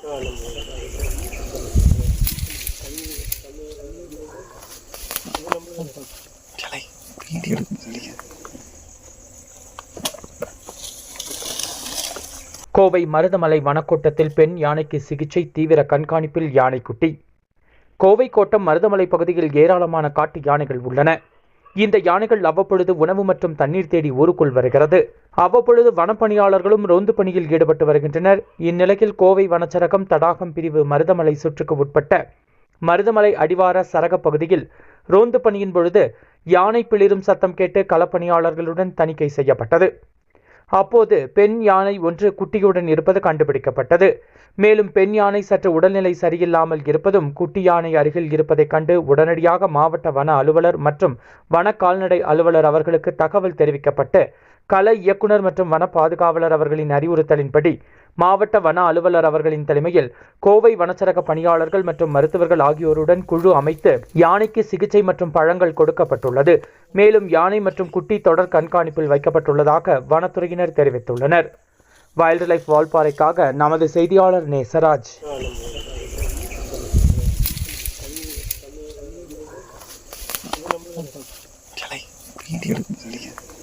கோவை மருதமலை வனக்கோட்டத்தில் பெண் யானைக்கு சிகிச்சை தீவிர கண்காணிப்பில் யானைக்குட்டி. கோவை கோட்டம் மருதமலை பகுதியில் ஏராளமான காட்டு யானைகள் உள்ளன. இந்த யானைகள் அவ்வப்பொழுது உணவு மற்றும் தண்ணீர் தேடி ஊருக்குள் வருகிறது. அவ்வப்பொழுது வனப்பணியாளர்களும் ரோந்து பணியில் ஈடுபட்டு வருகின்றனர். இந்நிலையில் கோவை வனச்சரகம் தடாகம் பிரிவு மருதமலை சுற்றுக்கு உட்பட்ட மருதமலை அடிவார சரக பகுதியில் ரோந்து பணியின் பொழுது யானை பிளிரும் சத்தம் கேட்டு களப்பணியாளர்களுடன் தணிக்கை செய்யப்பட்டது. அப்போது பெண் யானை ஒன்று குட்டியுடன் இருப்பது கண்டுபிடிக்கப்பட்டது. மேலும் பெண் யானை சற்று உடல்நிலை சரியில்லாமல் இருப்பதும் குட்டி யானை அருகில் இருப்பதைக் கண்டு உடனடியாக மாவட்ட வன அலுவலர் மற்றும் வன கால்நடை அலுவலர் அவர்களுக்கு தகவல் தெரிவிக்கப்பட்டு கலை இயக்குனர் மற்றும் வன பாதுகாவலர் அவர்களின் அறிவுறுத்தலின்படி மாவட்ட வன அலுவலர் அவர்களின் தலைமையில் கோவை வனச்சரக பணியாளர்கள் மற்றும் மருத்துவர்கள் ஆகியோருடன் குழு அமைத்து யானைக்கு சிகிச்சை மற்றும் பழங்கள் கொடுக்கப்பட்டுள்ளது. மேலும் யானை மற்றும் குட்டி தொடர் கண்காணிப்பில் வைக்கப்பட்டுள்ளதாக வனத்துறையினர் தெரிவித்துள்ளனர். வைல்டு லைஃப் வால்பாறைக்காக நமது செய்தியாளர் நேசராஜ். வீடியோ எடுக்க